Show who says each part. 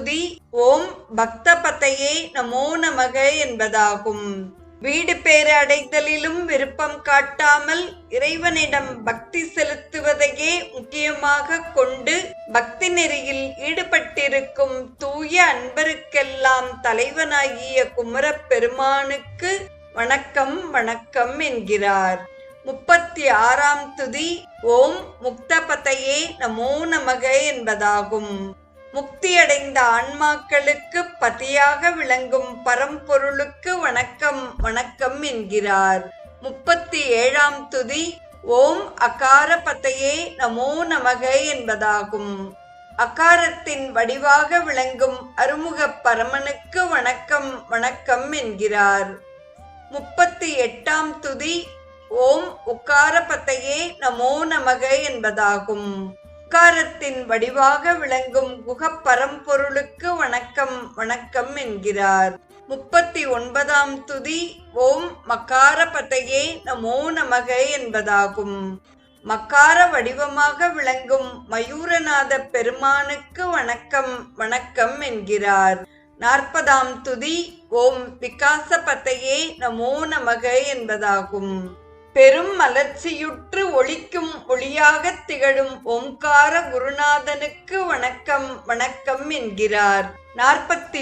Speaker 1: துதி ஓம் பக்தபதையே நமோ நமக என்பதாகும். வீடு பேறு அடைதலிலும் விருப்பம் காட்டாமல் இறைவனிடம் பக்தி செலுத்துவதையே முக்கியமாக கொண்டு பக்தி நெறியில் ஈடுபட்டிருக்கும் தூய அன்பருக்கெல்லாம் தலைவனாகிய குமரப் பெருமானுக்கு வணக்கம் வணக்கம் என்கிறார். முப்பத்தி ஆறாம் துதி ஓம் முக்தபதையே நமோ நமக என்பதாகும். முக்தியடைந்த ஆன்மாக்களுக்கு பதியாக விளங்கும் பரம்பொருளுக்கு வணக்கம் வணக்கம் என்கிறார். முப்பத்தி ஏழாம் துதி ஓம் அகார பதையே நமோ நமக என்பதாகும். அகாரத்தின் வடிவாக விளங்கும் அருமுகப் பரமனுக்கு வணக்கம் வணக்கம் என்கிறார். முப்பத்தி எட்டாம் துதி ஓம் உக்கார பத்தையே நமோ நமக என்பதாகும். உக்காரத்தின் வடிவாக விளங்கும் குகப்பரம்பொருளுக்கு வணக்கம் வணக்கம் என்கிறார். முப்பத்தி ஒன்பதாம் துதி ஓம் மக்காரபத்தையே நமோ நமக என்பதாகும். மக்கார வடிவமாக விளங்கும் மயூரநாத பெருமானுக்கு வணக்கம் வணக்கம் என்கிறார். நாற்பதாம் துதி ஓம் விகாசபத்தையே நமோ நமக என்பதாகும். பெரும் மலர்ச்சியுற்று ஒளிக்கும் ஒளியாகத் திகழும் ஓம்கார குருநாதனுக்கு வணக்கம் வணக்கம் என்கிறார். நாற்பத்தி